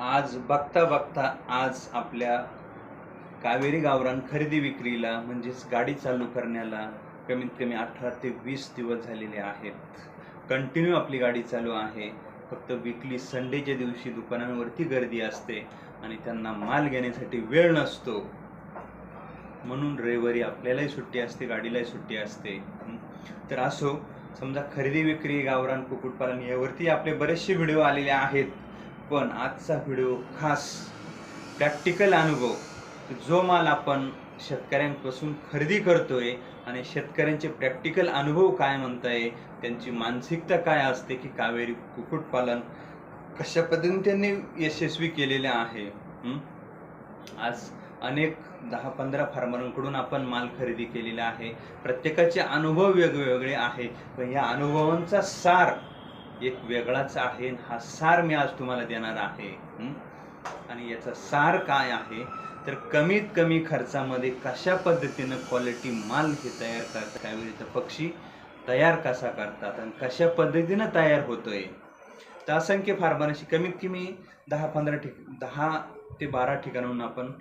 आज बघता बघता आज आपल्या कावेरी गावरान खरेदी विक्रीला म्हणजेच गाडी चालू करण्याला कमीत कमी अठरा ते वीस दिवस झालेले आहेत. कंटिन्यू आपली गाडी चालू आहे. फक्त विकली संडेच्या दिवशी दुकानांवरती गर्दी असते आणि त्यांना माल घेण्यासाठी वेळ नसतो. म्हणून रविवारी आपल्यालाही सुट्टी असते गाडीलाही सुट्टी असते. तर असो समजा खरेदी विक्री गावरान कुक्कुटपालन यावरती आपले बरेचसे व्हिडिओ आलेले आहेत. पण आजचा व्हिडिओ खास प्रॅक्टिकल अनुभव जो माल आपण शेतकऱ्यांपासून खरेदी करतोय आणि शेतकऱ्यांचे प्रॅक्टिकल अनुभव काय म्हणताय त्यांची मानसिकता काय असते की कावेरी कुक्कुटपालन कशा पद्धतीने त्यांनी यशस्वी केलेले आहे? आज अनेक दहा पंधरा फार्मरांकडून आपण माल खरेदी केलेला आहे. प्रत्येकाचे अनुभव वेगवेगळे आहे. पण या अनुभवांचा सार एक वेगळाच आहे हा सार मी आज तुम्हाला देणार आहे. आणि याचा सार काय आहे? तर कमीत कमी खर्चामध्ये कशा पद्धतीनं क्वालिटी माल हे तयार करतात त्यावेळी पक्षी तयार कसा करतात आणि कशा पद्धतीनं तयार होतोय? तर असंख्य फार्मरशी कमीत कमी दहा पंधरा ठिक दहा ते बारा ठिकाणाहून आपण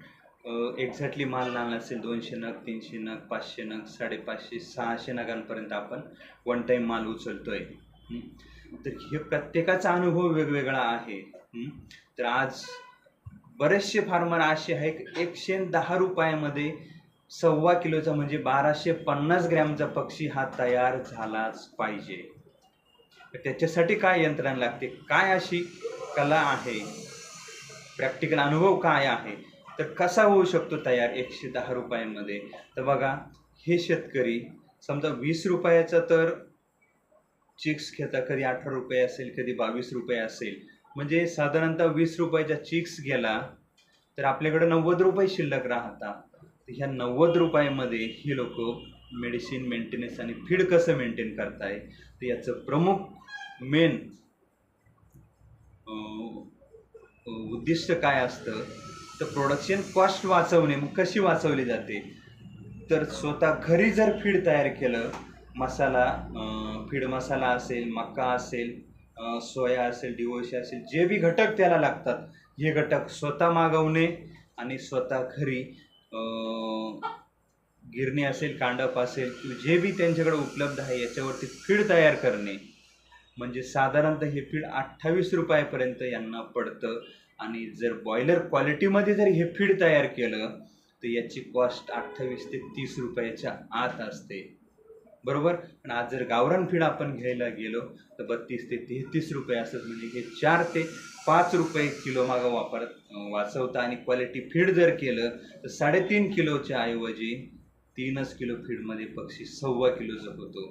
एक्झॅक्टली माल आणला असेल दोनशे नग तीनशे नग पाचशे नग साडेपाचशे सहाशे नगांपर्यंत आपण वन टाईम माल उचलतोय. तर हे प्रत्येकाचा अनुभव वेगवेगळा आहे. तर आज बरेचसे फार्मर असे आहे की एकशे दहा रुपयामध्ये सव्वा किलोचा म्हणजे बाराशे पन्नास ग्रॅमचा पक्षी हा तयार झालाच पाहिजे. त्याच्यासाठी काय यंत्रणा लागते? काय अशी कला आहे? प्रॅक्टिकल अनुभव काय आहे? तर कसा होऊ शकतो तयार एकशे दहा रुपयांमध्ये? तर बघा हे शेतकरी समजा वीस रुपयाचा तर चिक्स घेता कधी अठरा रुपये असेल कधी बावीस रुपये असेल. म्हणजे साधारणतः वीस रुपयाचा चिक्स गेला तर आपल्याकडे नव्वद रुपये शिल्लक राहतात. ह्या नव्वद रुपयामध्ये ही लोक मेडिसिन मेंटेनन्स आणि फीड कसं मेंटेन करताय? तर याचं प्रमुख मेन उद्दिष्ट काय असतं? तर प्रोडक्शन कॉस्ट वाचवणे. मग कशी वाचवली जाते? तर स्वतः घरी जर फीड तयार केलं मसाला फीड मसाला असेल मका असेल सोया असेल डिवोशी असेल जे बी घटक त्याला लागतात हे घटक स्वतः मागवणे आणि स्वतः घरी गिरणी असेल कांडप असेल किंवा जे बी त्यांच्याकडे उपलब्ध आहे याच्यावरती फीड तयार करणे. म्हणजे साधारणतः हे फीड अठ्ठावीस रुपयापर्यंत यांना पडतं आणि जर बॉयलर क्वालिटीमध्ये जर हे फीड तयार केलं तर याची कॉस्ट अठ्ठावीस ते तीस रुपयाच्या आत असते. बरोबर? पण आज जर गावरान फीड आपण घ्यायला गेलो तर बत्तीस ते तेहतीस रुपये असंच म्हणजे हे चार ते पाच रुपये किलो मागं वापर वाचवता आणि क्वालिटी फीड जर केलं तर साडेतीन किलोच्या ऐवजी तीनच किलो फीडमध्ये पक्षी सव्वा किलो होतो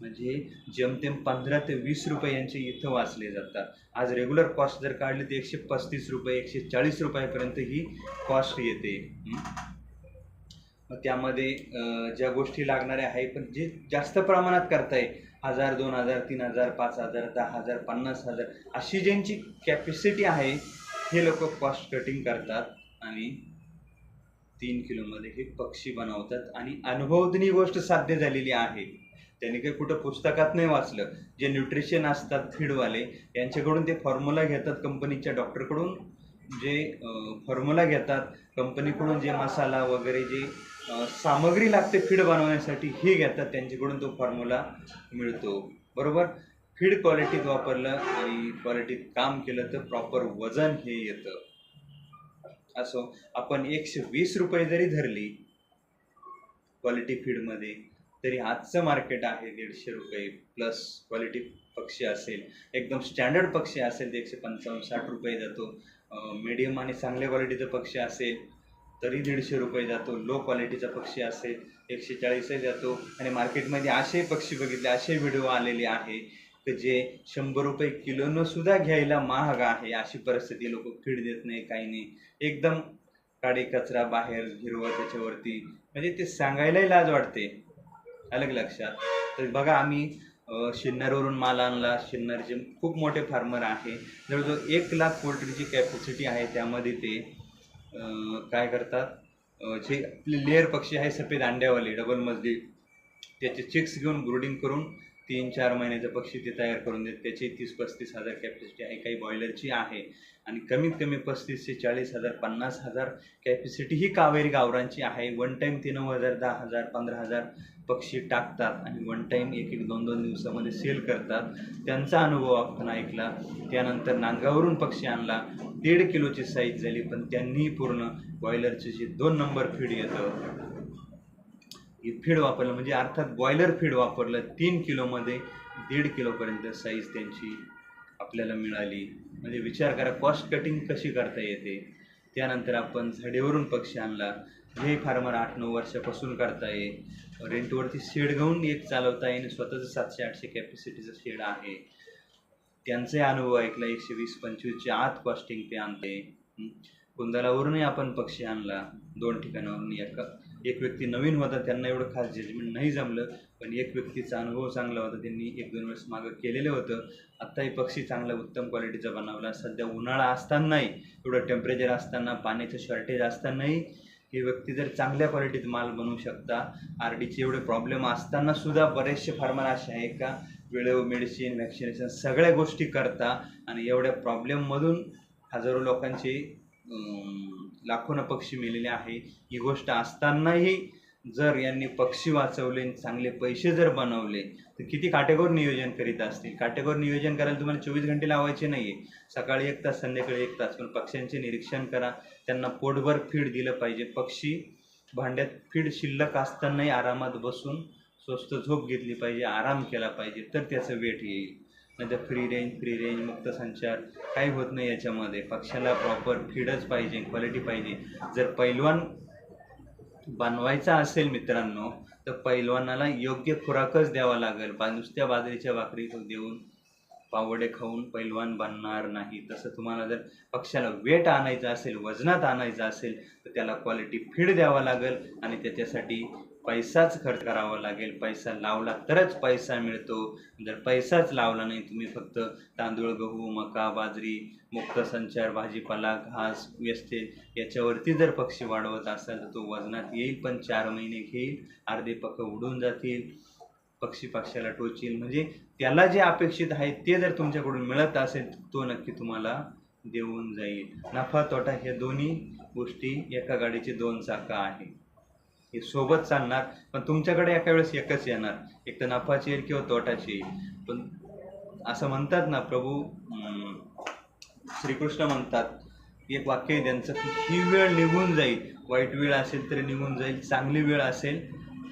म्हणजे जेमतेम पंधरा ते वीस रुपये यांचे इथं वाचले जातात. आज रेग्युलर कॉस्ट जर काढली तर एकशे पस्तीस रुपये एकशे चाळीस रुपयापर्यंत ही कॉस्ट येते. त्यामध्ये ज्या गोष्टी लागणाऱ्या आहे पण जे जास्त प्रमाणात करताय हजार दोन हजार तीन हजार पाच हजार दहा हजार पन्नास हजार अशी ज्यांची कॅपॅसिटी आहे हे लोक कॉस्ट कटिंग करतात आणि तीन किलोमध्ये हे पक्षी बनवतात आणि अनुभवतनी गोष्ट साध्य झालेली आहे. त्यांनी काही कुठं पुस्तकात नाही वाचलं. जे न्यूट्रिशन असतात फीडवाले यांच्याकडून ते फॉर्म्युला घेतात कंपनीच्या डॉक्टरकडून जे फॉर्म्युला घेतात कंपनीकडून जे मसाला वगैरे जे सामग्री लागते फीड बनवण्यासाठी हे घेतात. त्यांच्याकडून तो फॉर्म्युला मिळतो. बरोबर? फीड क्वालिटीत वापरलं आणि क्वालिटीत काम केलं तर प्रॉपर वजन हे येतं. असो आपण एकशे वीस रुपये जरी धरली क्वालिटी फीडमध्ये तरी आजचं मार्केट आहे दीडशे रुपये प्लस क्वालिटी पक्षी असेल एकदम स्टँडर्ड पक्षी असेल तर एकशे पंचावन्न साठ रुपये जातो. मीडियम आणि चांगल्या क्वालिटीचा पक्षी असेल तरी दीडशे रुपये जातो. लो क्वालिटीचा पक्षी असेल एकशे चाळीसही जातो. आणि मार्केटमध्ये असे पक्षी बघितले असे व्हिडिओ आलेले आहे की जे शंभर रुपये किलोनं सुद्धा घ्यायला महाग आहे. अशी परिस्थिती लोक फीड देत नाही काही नाही. एकदम काडी कचरा बाहेर हिरवा त्याच्यावरती. म्हणजे ते सांगायलाही लाज वाटते. अलग लक्षात. तर बघा आम्ही अ, शिन्नरवरून माल आणला. शिन्नरचे खूप मोठे फार्मर आहे. जवळजवळ एक लाख पोल्ट्रीची कॅपॅसिटी आहे त्यामध्ये ते. काय करतात? जे आपले लेअर पक्षी आहे सफेद अंड्यावाले डबल मजली. त्याचे चिक्स घेऊन ब्रुडिंग करून तीन चार महिन्याचं पक्षी ते तयार करून देत. त्याची तीस पस्तीस हजार कॅपॅसिटी आहे. काही बॉयलरची आहे. आणि कमीत कमी पस्तीस ते चाळीस हजार पन्नास हजार कॅपॅसिटी ही कावेरी गावरांची आहे. वन टाईम ते नऊ हजार दहा हजार पंधरा हजार पक्षी टाकतात आणि वन टाईम एक एक दोन दोन दिवसामध्ये सेल करतात. त्यांचा अनुभव आपण ऐकला. त्यानंतर नांदगावरून पक्षी आणला. दीड किलोची साईज झाली पण त्यांनी पूर्ण बॉयलरची जी दोन नंबर फीड येतं फीड वापरलं म्हणजे अर्थात बॉयलर फीड वापरलं तीन किलोमध्ये दीड किलोपर्यंत साईज त्यांची आपल्याला मिळाली. म्हणजे विचार करा कॉस्ट कटिंग कशी करता येते? त्यानंतर आपण झाडेवरून पक्षी आणला. हे फार्मर आठ नऊ वर्षापासून करता येईल रेंटवरती शेड घेऊन एक चालवता येईल. स्वतःचं सातशे आठशे कॅपॅसिटीचं शेड आहे. त्यांचे अनुभव ऐकला एकशे वीस पंचवीसच्या आत कॉस्टिंग ते आणते. कुंदालावरूनही आपण पक्षी आणला. दोन ठिकाणावरून एका एक व्यक्ती नवीन होता त्यांना एवढं खास जजमेंट नाही जमलं. पण एक व्यक्तीचा अनुभव चांगला होता त्यांनी एक दोन वेळेस मागं केलेलं होतं. आत्ताही पक्षी चांगला उत्तम क्वालिटीचा बनवला. सध्या उन्हाळा असतानाही एवढं टेम्परेचर असताना पाण्याचं शॉर्टेज असतानाही ही व्यक्ती जर चांगल्या क्वालिटीत माल बनवू शकता आर डीचे एवढे प्रॉब्लेम असताना सुद्धा बरेचसे फार्मर असे आहे का? वेळेवर मेडिसिन व्हॅक्सिनेशन सगळ्या गोष्टी करता आणि एवढ्या प्रॉब्लेममधून हजारो लोकांची लाखोनं पक्षी मेलेले आहे. ही गोष्ट असतानाही जर यांनी पक्षी वाचवले आणि चांगले पैसे जर बनवले तर किती काटेकोर नियोजन करीत असतील? काटेकोर नियोजन करायला तुम्हाला चोवीस घंटे लावायचे नाही आहे सकाळी एक तास संध्याकाळी एक तास. पण पक्ष्यांचे निरीक्षण करा. त्यांना पोटभर फीड दिलं पाहिजे. पक्षी भांड्यात फीड शिल्लक असतानाही आरामात बसून स्वस्त झोप घेतली पाहिजे आराम केला पाहिजे तर त्याचं वेट येईल. नाहीतर फ्री रेंज फ्री रेंज मुक्त संचार काही होत नाही याच्यामध्ये. पक्षाला प्रॉपर फीडच पाहिजे क्वालिटी पाहिजे. जर पैलवान बनवायचा असेल मित्रांनो तर पैलवानाला योग्य खुराकच द्यावा लागेल. बा नुसत्या बाजरीच्या भाकरी देऊन पावडे खाऊन पैलवान बनणार नाही. तसं तुम्हाला जर पक्षाला वेट आणायचं असेल वजनात आणायचं असेल तर त्याला क्वालिटी फीड द्यावा लागेल आणि त्याच्यासाठी पैसाच खर्च करावा लागेल. पैसा लावला तरच पैसा मिळतो. जर पैसाच लावला नाही तुम्ही फक्त तांदूळ गहू मका बाजरी मुक्त संचार भाजीपाला घास व्यस्ते याच्यावरती जर पक्षी वाढवत असाल तर तो वजनात येईल पण चार महिने घेईल अर्धे पख उडून जातील पक्षी पक्षाला टोचील. म्हणजे त्याला जे अपेक्षित आहे ते जर तुमच्याकडून मिळत असेल तो नक्की तुम्हाला देऊन जाईल. नफा तोटा हे दोन्ही गोष्टी एका गाडीचे दोन चाकं आहे हे सोबत चालणार पण तुमच्याकडे एका वेळेस एकच येणार. एक तर नफाची येईल किंवा तोटाची येईल. पण असं म्हणतात ना प्रभू श्रीकृष्ण म्हणतात एक वाक्य आहे त्यांचं की ही वेळ निघून जाईल. वाईट वेळ असेल तरी निघून जाईल. चांगली वेळ असेल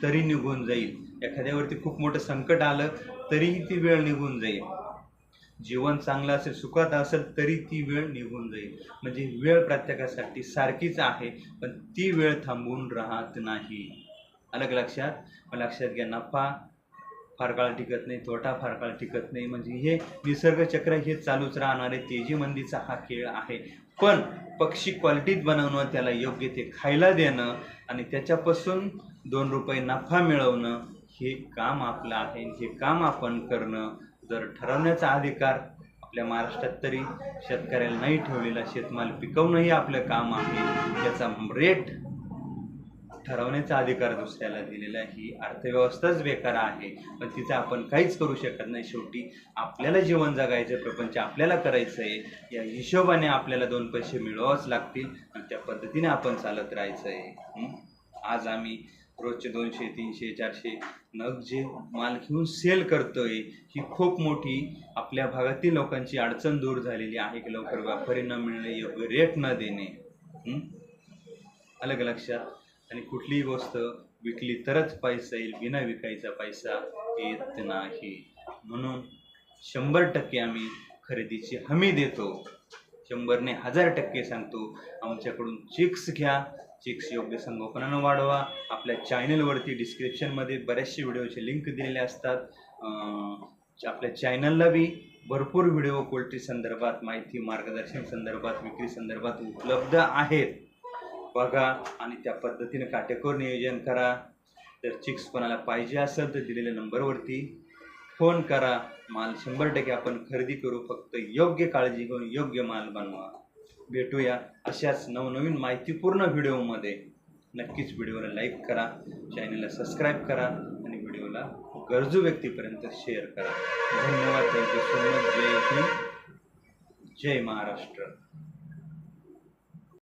तरी निघून जाईल. एखाद्यावरती खूप मोठं संकट आलं तरीही ती वेळ निघून जाईल. जीवन चांगलं असेल सुखात असेल तरी ती वेळ निघून जाईल. म्हणजे वेळ प्रत्येकासाठी सारखीच आहे पण ती वेळ थांबून राहत नाही. अलग लक्षात? पण लक्षात घ्या नफा फार काळ टिकत नाही तोटा फार काळ टिकत नाही. म्हणजे हे निसर्गचक्र हे चालूच राहणारे तेजीमंदीचा हा खेळ आहे. पण पक्षी क्वालिटीत बनवणं त्याला योग्य ते खायला देणं आणि त्याच्यापासून दोन रुपये नफा मिळवणं हे काम आपलं आहे. हे काम आपण करणं जर ठरवण्याचा अधिकार आपल्या महाराष्ट्रात तरी शेतकऱ्याला नाही ठेवलेला शेतमाल पिकवणंही आपलं काम आहे त्याचा रेट ठरवण्याचा अधिकार दुसऱ्याला दिलेला ही अर्थव्यवस्थाच बेकार आहे. पण तिचं आपण काहीच करू शकत नाही. शेवटी आपल्याला जीवन जगायचं प्रपंच आपल्याला करायचं आहे या हिशोबाने आपल्याला दोन पैसे मिळवावंच लागतील आणि त्या पद्धतीने आपण चालत राहायचं आहे आज आम्ही रोजचे दोनशे तीनशे चारशे नग जे माल घेऊन सेल करतोय ही खूप मोठी आपल्या भागातील लोकांची अडचण दूर झालेली आहे की लवकर व्यापारी न मिळणे योग्य रेट न देणे. अलग लक्षात. आणि कुठलीही गोष्ट विकली तरच पैसा येईल विना विकायचा पैसा येत नाही. म्हणून शंभर टक्के आम्ही खरेदीची हमी देतो. शंभरने हजार टक्के सांगतो आमच्याकडून चिक्स घ्या चिक्स योग्य संगोपनानं वाढवा. आपल्या चॅनलवरती डिस्क्रिप्शनमध्ये बऱ्याचशे व्हिडिओचे लिंक दिलेले असतात. आपल्या चॅनलला बी भरपूर व्हिडिओ पोल्ट्री संदर्भात माहिती मार्गदर्शन संदर्भात विक्री संदर्भात उपलब्ध आहेत. बघा आणि त्या पद्धतीने काटेकोर नियोजन करा. तर चिक्स कोणाला पाहिजे असेल तर दिलेल्या नंबरवरती फोन करा. माल शंभर टक्के आपण खरेदी करू. फक्त योग्य काळजी घेऊन योग्य माल बनवा. भेटूया अशाच नवनवीन माहितीपूर्ण व्हिडिओमध्ये. नक्कीच व्हिडिओला लाईक करा चॅनलला सबस्क्राईब करा आणि व्हिडिओला गरजू व्यक्तीपर्यंत शेअर करा. धन्यवाद. Thank you so much. जय हिंद. जय महाराष्ट्र.